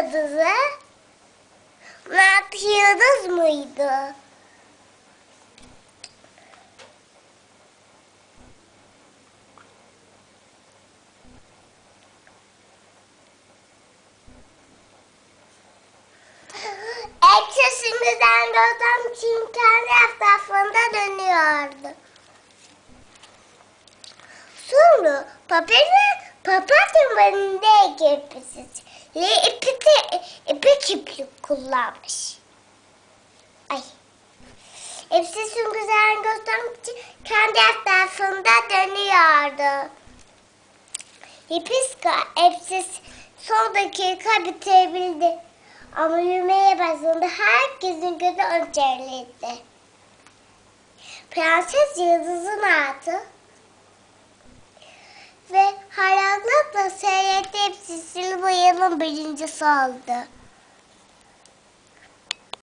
yıldızı? Mert Yıldız mıydı? Ekşisinden gözüm çinken etrafında dönüyordu. Sonra papatya papatya bandında ikipisi. Le ipisi kullanmış. Ay. Hepsi güzel gözlem için kendi etrafında dönüyordu. Hipiska hepsi son dakika bitirebildi. Ama yürümeye başladığında herkesin gözü öncerliydi. Prenses Yıldız'ın altı ve hayranlıkla seyretti hepsi yılın birincisi oldu.